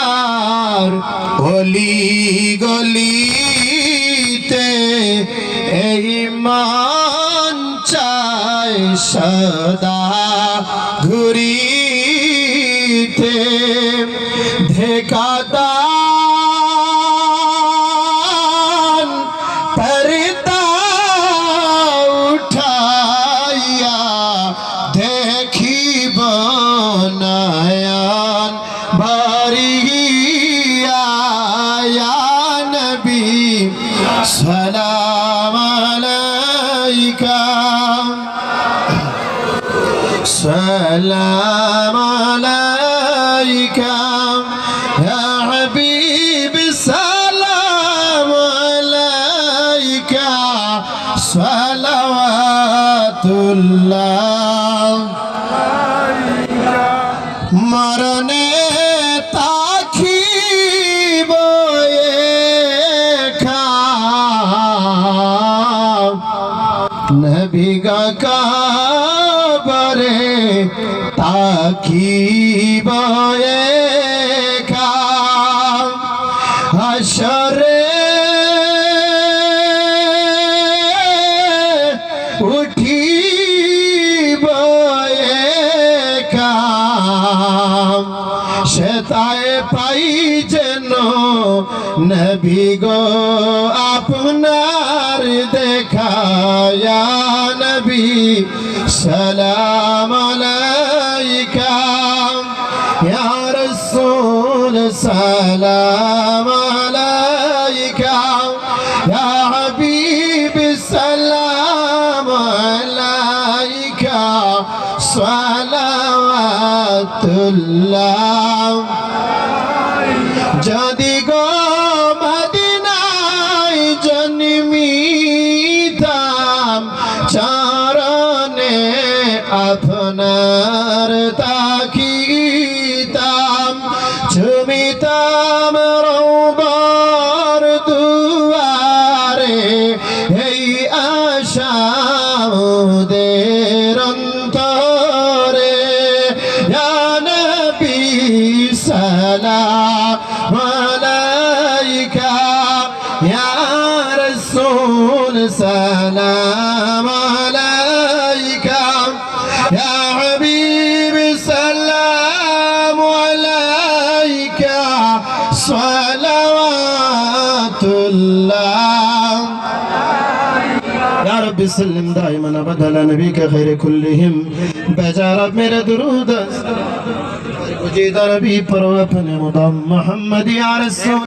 মদিনার অলি গলিতে এই মান চায় সদা ঘুরিতে। खाता سلام عليك سلام عليك সালাওয়াতুল্লাহ মরণে তাখিব নবী গা কাবরে তাখিব হাসরে সেতায় পাই যেন? নবী গো, আপনার দেখায়া নবী, সালাম আলাইকা ইয়া রাসূল, সালাম আলাইকা ইয়া হাবিব, সালাম আলাইকা সালাওয়াতুল্লাহ যদি গো মদিনায় জন্মিতাম চরণে আপনার তাকিতাম চুমিতাম রৌবর السلام عليك يا حبيب السلام عليك صلوات الله يا رب سلم دائما ابدا نبيك خير كلهم بجارب میرا درود مجھے دربی پر اپنے مدام محمد یا رسول